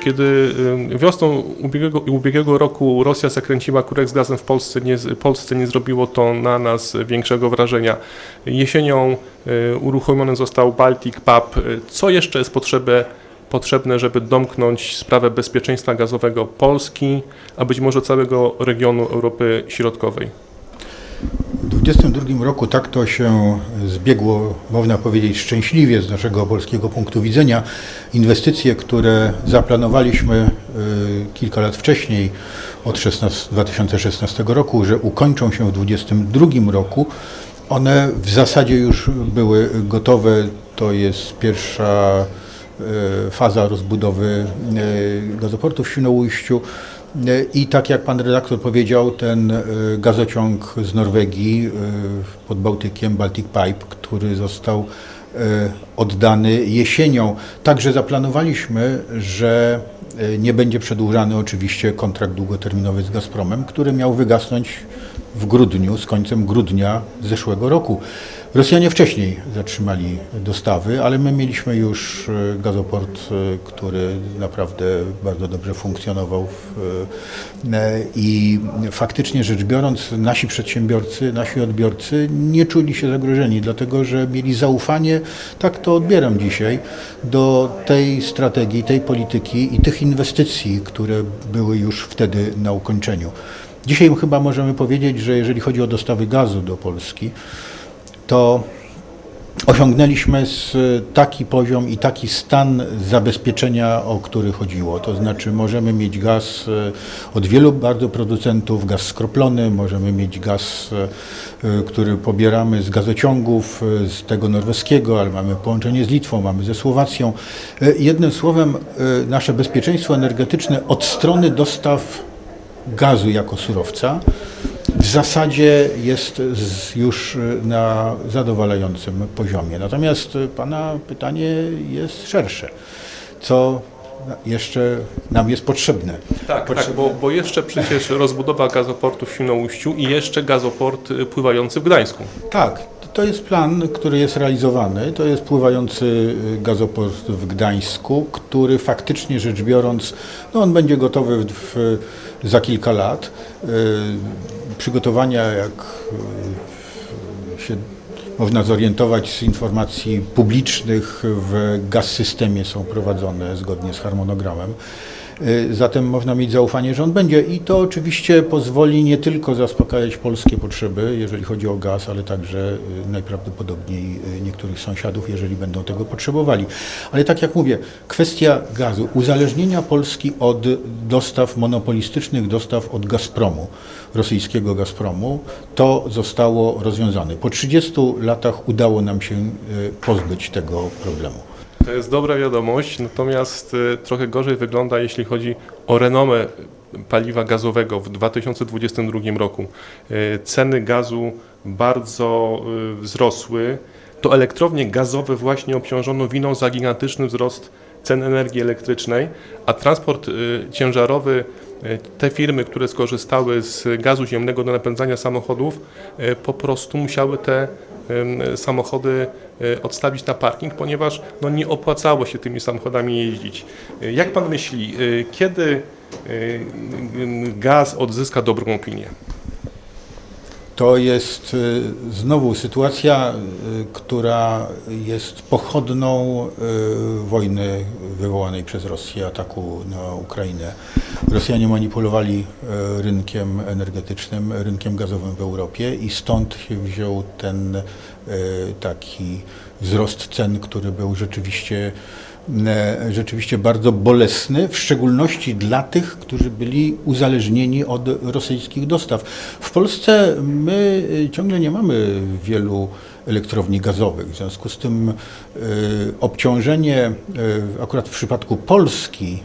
Kiedy wiosną ubiegłego, ubiegłego roku Rosja zakręciła kurek z gazem w Polsce, nie, Polsce nie zrobiło to na nas większego wrażenia. Jesienią y, uruchomiony został Baltic Pub. Co jeszcze jest potrzebne, potrzebne, żeby domknąć sprawę bezpieczeństwa gazowego Polski, a być może całego regionu Europy Środkowej? W 2022 roku tak to się zbiegło, można powiedzieć, szczęśliwie z naszego polskiego punktu widzenia. Inwestycje, które zaplanowaliśmy y, kilka lat wcześniej, od 16, 2016 roku, że ukończą się w 2022 roku, one w zasadzie już były gotowe. To jest pierwsza y, faza rozbudowy y, gazoportu w Świnoujściu. I tak jak pan redaktor powiedział, ten y, gazociąg z Norwegii y, pod Bałtykiem, Baltic Pipe, który został oddany jesienią. Także zaplanowaliśmy, że nie będzie przedłużany oczywiście kontrakt długoterminowy z Gazpromem, który miał wygasnąć w grudniu, z końcem grudnia zeszłego roku. Rosjanie wcześniej zatrzymali dostawy, ale my mieliśmy już e, gazoport, e, który naprawdę bardzo dobrze funkcjonował. e, I faktycznie rzecz biorąc, nasi przedsiębiorcy, nasi odbiorcy nie czuli się zagrożeni, dlatego że mieli zaufanie, tak to odbieram dzisiaj, do tej strategii, tej polityki i tych inwestycji, które były już wtedy na ukończeniu. Dzisiaj chyba możemy powiedzieć, że jeżeli chodzi o dostawy gazu do Polski, to osiągnęliśmy s- taki poziom i taki stan zabezpieczenia, o który chodziło. To znaczy możemy mieć gaz e, od wielu bardzo producentów, gaz skroplony, możemy mieć gaz, e, e, który pobieramy z gazociągów, e, z tego norweskiego, ale mamy połączenie z Litwą, mamy ze Słowacją. E, Jednym słowem, e, nasze bezpieczeństwo energetyczne od strony dostaw gazu jako surowca w zasadzie jest już na zadowalającym poziomie. Natomiast Pana pytanie jest szersze. Co jeszcze nam jest potrzebne? Tak, tak Potrzebne- bo, bo jeszcze przecież rozbudowa gazoportu w Świnoujściu i jeszcze gazoport pływający w Gdańsku. Tak, to jest plan, który jest realizowany. To jest pływający y, gazoport w Gdańsku, który faktycznie rzecz biorąc, no on będzie gotowy w, za kilka lat. Y, Przygotowania, jak y, się można zorientować z informacji publicznych, w gaz systemie są prowadzone zgodnie z harmonogramem. Y, Zatem można mieć zaufanie, że on będzie i to oczywiście pozwoli nie tylko zaspokajać polskie potrzeby, jeżeli chodzi o gaz, ale także y, najprawdopodobniej y, niektórych sąsiadów, jeżeli będą tego potrzebowali. Ale tak jak mówię, kwestia gazu, uzależnienia Polski od dostaw monopolistycznych, dostaw od Gazpromu, rosyjskiego Gazpromu, to zostało rozwiązane. Po 30 latach udało nam się pozbyć tego problemu. To jest dobra wiadomość, natomiast y, trochę gorzej wygląda, jeśli chodzi o renomę paliwa gazowego w 2022 roku. Y, Ceny gazu bardzo y, wzrosły. To elektrownie gazowe właśnie obciążono winą za gigantyczny wzrost cen energii elektrycznej, a transport ciężarowy, te firmy, które skorzystały z gazu ziemnego do napędzania samochodów, po prostu musiały te samochody e, odstawić na parking, ponieważ no, nie opłacało się tymi samochodami jeździć. E, Jak pan myśli, e, kiedy gaz odzyska dobrą opinię? To jest y, znowu sytuacja, y, która jest pochodną y, wojny wywołanej przez Rosję, ataku na Ukrainę. Rosjanie manipulowali rynkiem energetycznym, rynkiem gazowym w Europie i stąd się wziął ten taki wzrost cen, który był rzeczywiście rzeczywiście bardzo bolesny, w szczególności dla tych, którzy byli uzależnieni od rosyjskich dostaw. W Polsce my e, ciągle nie mamy wielu elektrowni gazowych, w związku z tym e, obciążenie e, akurat w przypadku Polski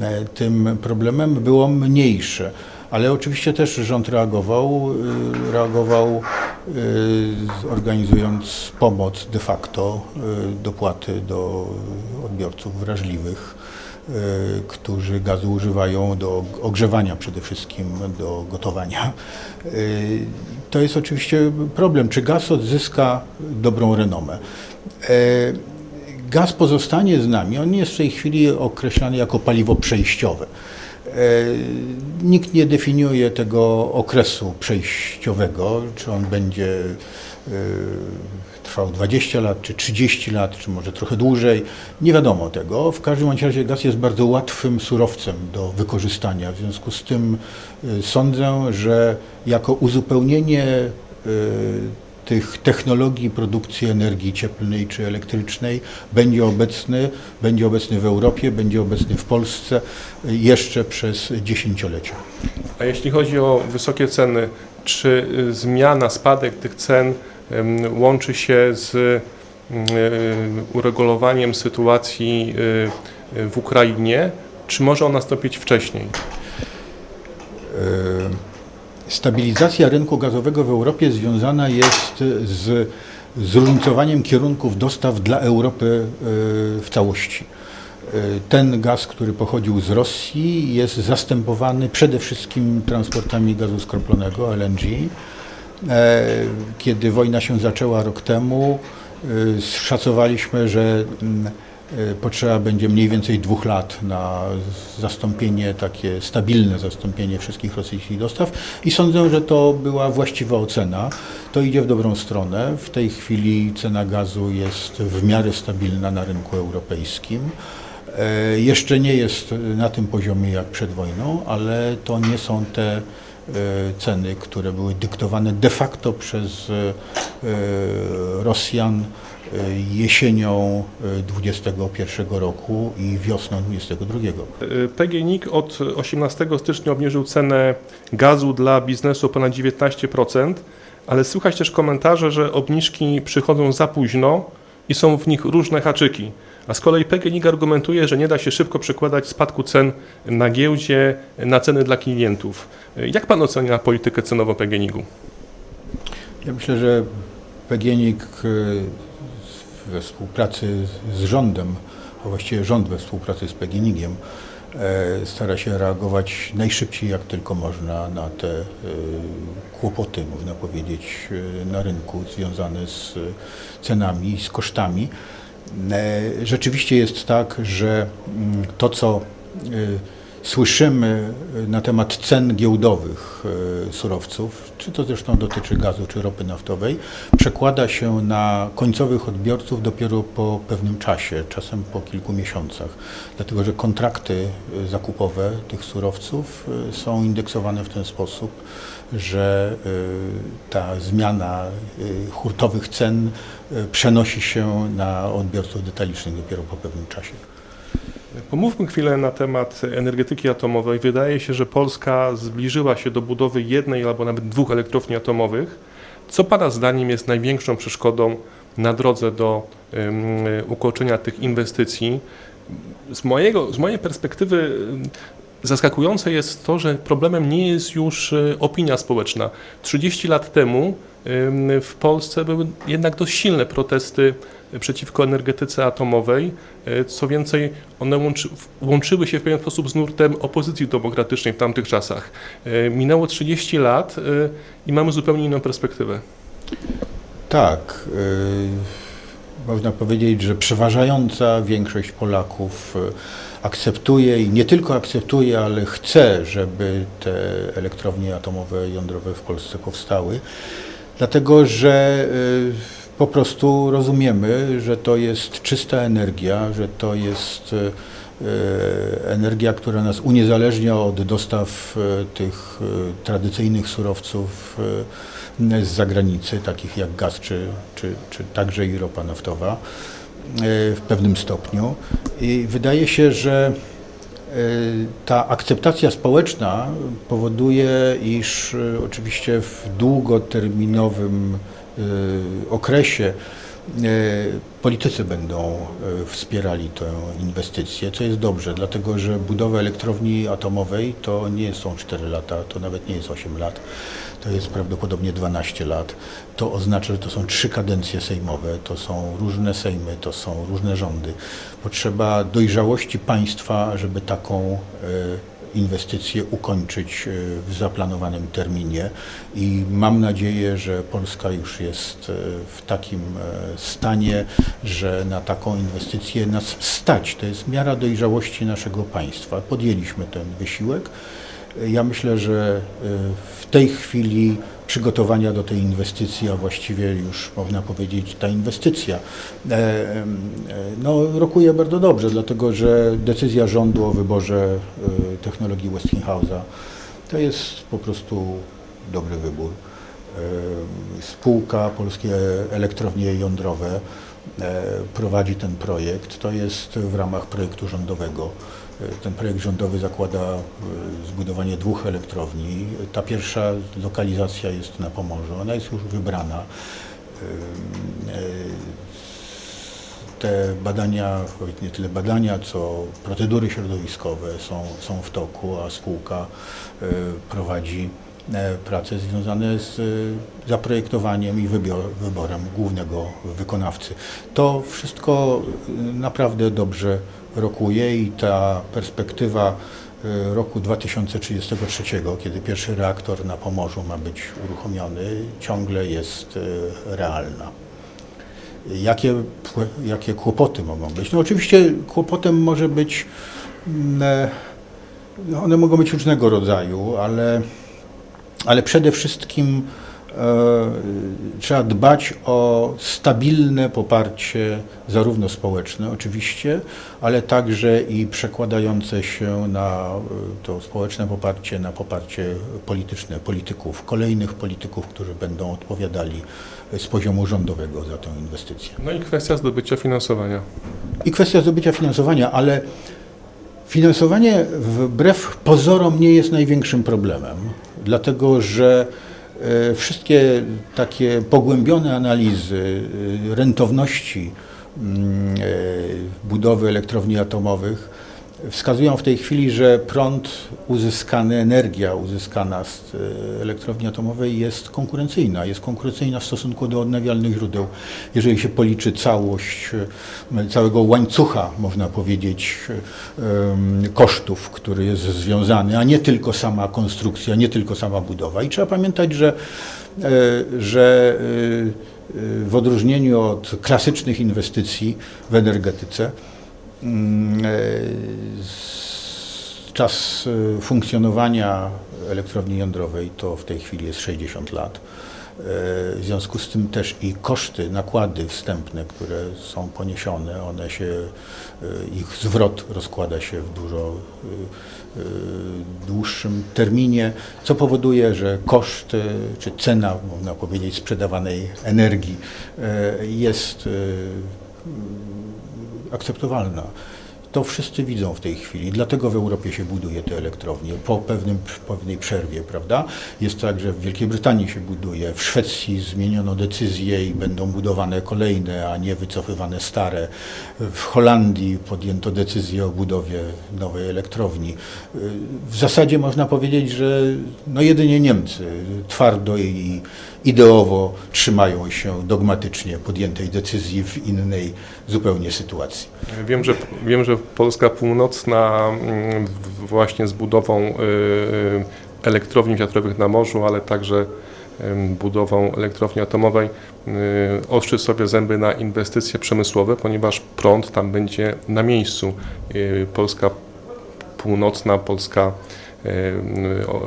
e, e, tym problemem było mniejsze. Ale oczywiście też rząd reagował, y, reagował y, organizując pomoc de facto, y, dopłaty do odbiorców wrażliwych, którzy gazu używają do ogrzewania przede wszystkim, do gotowania. To jest oczywiście problem, czy gaz odzyska dobrą renomę. Gaz pozostanie z nami. On jest w tej chwili określany jako paliwo przejściowe. E, Nikt nie definiuje tego okresu przejściowego, czy on będzie e, trwał 20 lat, czy 30 lat, czy może trochę dłużej. Nie wiadomo tego. W każdym razie gaz jest bardzo łatwym surowcem do wykorzystania. W związku z tym e, sądzę, że jako uzupełnienie tych technologii produkcji energii cieplnej czy elektrycznej będzie obecny, będzie obecny w Europie, będzie obecny w Polsce jeszcze przez dziesięciolecia. A jeśli chodzi o wysokie ceny, czy y, zmiana, spadek tych cen łączy się z y, uregulowaniem sytuacji y, y, w Ukrainie, czy może on nastąpić wcześniej? E, Stabilizacja rynku gazowego w Europie związana jest z zróżnicowaniem kierunków dostaw dla Europy e, w całości. E, Ten gaz, który pochodził z Rosji, jest zastępowany przede wszystkim transportami gazu skroplonego LNG. E, Kiedy wojna się zaczęła rok temu, szacowaliśmy, że mm, potrzeba będzie mniej więcej dwóch lat na zastąpienie, takie stabilne zastąpienie wszystkich rosyjskich dostaw i sądzę, że to była właściwa ocena. To idzie w dobrą stronę. W tej chwili cena gazu jest w miarę stabilna na rynku europejskim. E, Jeszcze nie jest na tym poziomie jak przed wojną, ale to nie są te e, ceny, które były dyktowane de facto przez e, Rosjan e, jesienią e, 21 roku i wiosną 22. Y, PGNiG od 18 stycznia obniżył cenę gazu dla biznesu o ponad 19%, ale słychać też komentarze, że obniżki przychodzą za późno i są w nich różne haczyki. A z kolei PGNiG argumentuje, że nie da się szybko przekładać spadku cen na giełdzie na ceny dla klientów. Y, Jak pan ocenia politykę cenową PGNiG-u? Ja myślę, że PGNiG e, we współpracy z rządem, a właściwie rząd we współpracy z PGNiG-iem e, stara się reagować najszybciej jak tylko można na te e, kłopoty, można powiedzieć, e, na rynku związane z cenami z kosztami. Rzeczywiście jest tak, że mm, to, co słyszymy na temat cen giełdowych e, surowców, czy to zresztą dotyczy gazu czy ropy naftowej, przekłada się na końcowych odbiorców dopiero po pewnym czasie, czasem po kilku miesiącach, dlatego że kontrakty e, zakupowe tych surowców e, są indeksowane w ten sposób, że ta zmiana hurtowych cen przenosi się na odbiorców detalicznych dopiero po pewnym czasie. Pomówmy chwilę na temat energetyki atomowej. Wydaje się, że Polska zbliżyła się do budowy jednej albo nawet dwóch elektrowni atomowych. Co Pana zdaniem jest największą przeszkodą na drodze do um, ukończenia tych inwestycji? Z, mojego, z mojej perspektywy zaskakujące jest to, że problemem nie jest już y, opinia społeczna. 30 lat temu w Polsce były jednak dość silne protesty przeciwko energetyce atomowej. E, Co więcej, one łączy, łączyły się w pewien sposób z nurtem opozycji demokratycznej w tamtych czasach. E, Minęło 30 lat e, i mamy zupełnie inną perspektywę. Tak. Można powiedzieć, że przeważająca większość Polaków akceptuje i nie tylko akceptuje, ale chce, żeby te elektrownie atomowe, jądrowe w Polsce powstały, dlatego że y, po prostu rozumiemy, że to jest czysta energia, że to jest y, y, energia, która nas uniezależnia od dostaw tych tradycyjnych surowców z zagranicy, takich jak gaz czy, czy, czy także i ropa naftowa w pewnym stopniu. I wydaje się, że ta akceptacja społeczna powoduje, iż y, oczywiście w długoterminowym y, okresie politycy będą y, wspierali tę inwestycję, co jest dobrze, dlatego że budowa elektrowni atomowej to nie są 4 lata, to nawet nie jest 8 lat, to jest prawdopodobnie 12 lat. To oznacza, że to są trzy kadencje sejmowe, to są różne sejmy, to są różne rządy. Potrzeba dojrzałości państwa, żeby taką y, inwestycje ukończyć e, w zaplanowanym terminie i mam nadzieję, że Polska już jest e, w takim e, stanie, że na taką inwestycję nas stać. To jest miara dojrzałości naszego państwa. Podjęliśmy ten wysiłek. Ja myślę, że w tej chwili przygotowania do tej inwestycji, a właściwie już można powiedzieć ta inwestycja, e, e, no, rokuje bardzo dobrze, dlatego że decyzja rządu o wyborze e, technologii Westinghouse'a to jest po prostu dobry wybór. Spółka Polskie Elektrownie Jądrowe prowadzi ten projekt. To jest w ramach projektu rządowego. E, Ten projekt rządowy zakłada e, zbudowanie dwóch elektrowni. Ta pierwsza lokalizacja jest na Pomorzu. Ona jest już wybrana. E, Te badania, nie tyle badania, co procedury środowiskowe są, są w toku, a spółka prowadzi prace związane z e, zaprojektowaniem i wyborem głównego wykonawcy. To wszystko e, naprawdę dobrze rokuje i ta perspektywa e, roku 2033, kiedy pierwszy reaktor na Pomorzu ma być uruchomiony, ciągle jest e, realna. Jakie, jakie kłopoty mogą być? No oczywiście kłopotem może być, mm, e, no one mogą być różnego rodzaju, ale, ale przede wszystkim e, trzeba dbać o stabilne poparcie zarówno społeczne oczywiście, ale także i przekładające się na e, to społeczne poparcie, na poparcie polityczne polityków, kolejnych polityków, którzy będą odpowiadali z poziomu rządowego za tę inwestycję. No i kwestia zdobycia finansowania. I kwestia zdobycia finansowania, ale finansowanie wbrew pozorom nie jest największym problemem, dlatego że e, wszystkie takie pogłębione analizy e, rentowności mm, e, budowy elektrowni atomowych wskazują w tej chwili, że prąd uzyskany, energia uzyskana z e, elektrowni atomowej jest konkurencyjna. Jest konkurencyjna w stosunku do odnawialnych źródeł. Jeżeli się policzy całość e, całego łańcucha, można powiedzieć, e, kosztów, który jest związany, a nie tylko sama konstrukcja, nie tylko sama budowa. I trzeba pamiętać, że, że w odróżnieniu od klasycznych inwestycji w energetyce, Czas e, funkcjonowania elektrowni jądrowej to w tej chwili jest 60 lat. E, W związku z tym też i koszty, nakłady wstępne, które są poniesione, one się, e, ich zwrot rozkłada się w dużo e, e, dłuższym terminie, co powoduje, że koszt e, czy cena, można powiedzieć, sprzedawanej energii e, jest e, akceptowalna. To wszyscy widzą w tej chwili. Dlatego w Europie się buduje te elektrownie po pewnym, pewnej przerwie, prawda? Jest tak, że w Wielkiej Brytanii się buduje, w Szwecji zmieniono decyzję i będą budowane kolejne, a nie wycofywane stare. W Holandii podjęto decyzję o budowie nowej elektrowni. W zasadzie można powiedzieć, że no jedynie Niemcy twardo i ideowo trzymają się dogmatycznie podjętej decyzji w innej zupełnie sytuacji. Wiem, że, wiem, że Polska Północna mm, właśnie z budową y, y, elektrowni wiatrowych na morzu, ale także budową elektrowni atomowej y, ostrzy sobie zęby na inwestycje przemysłowe, ponieważ prąd tam będzie na miejscu. Polska Północna, Polska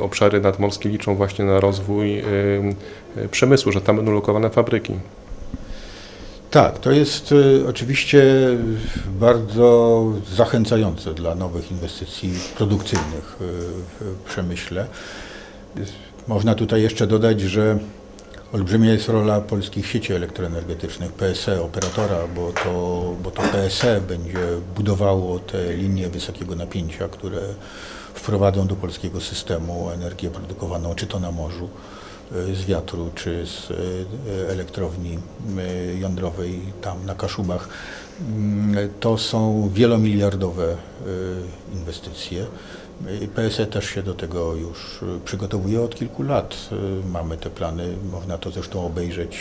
obszary nadmorskie liczą właśnie na rozwój przemysłu, że tam będą lokowane fabryki. Tak, to jest y, oczywiście bardzo zachęcające dla nowych inwestycji produkcyjnych y, w przemyśle. Można tutaj jeszcze dodać, że olbrzymia jest rola polskich sieci elektroenergetycznych, PSE, operatora, bo to, bo to PSE będzie budowało te linie wysokiego napięcia, które wprowadzą do polskiego systemu energię produkowaną czy to na morzu, y, z wiatru, czy z y, elektrowni y, jądrowej tam na Kaszubach. Mm, To są wielomiliardowe inwestycje PSE też się do tego już y, przygotowuje od kilku lat. Y, Mamy te plany, można to zresztą obejrzeć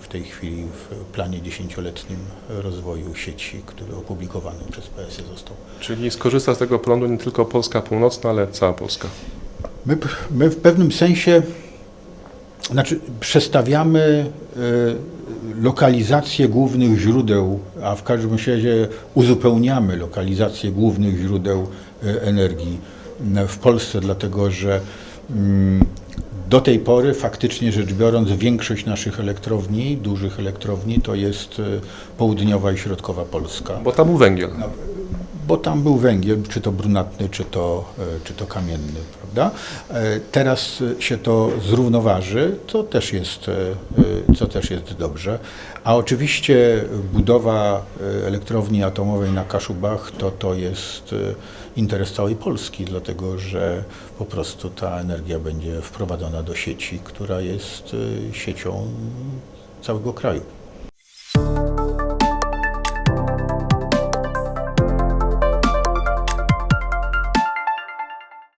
w tej chwili w planie dziesięcioletnim rozwoju sieci, który opublikowany przez PSE został. Czyli skorzysta z tego prądu nie tylko Polska Północna, ale cała Polska. My, my w pewnym sensie znaczy przestawiamy y, lokalizację głównych źródeł, a w każdym razie uzupełniamy lokalizację głównych źródeł y, energii w Polsce, dlatego że mm, do tej pory faktycznie rzecz biorąc większość naszych elektrowni, dużych elektrowni to jest y, południowa i środkowa Polska. Bo tam był węgiel. Bo tam był węgiel, czy to brunatny, czy to, e, czy to kamienny, prawda? E, Teraz się to zrównoważy, to też jest, e, co też jest dobrze. A oczywiście budowa elektrowni atomowej na Kaszubach to, to jest interes całej Polski, dlatego że po prostu ta energia będzie wprowadzona do sieci, która jest siecią całego kraju.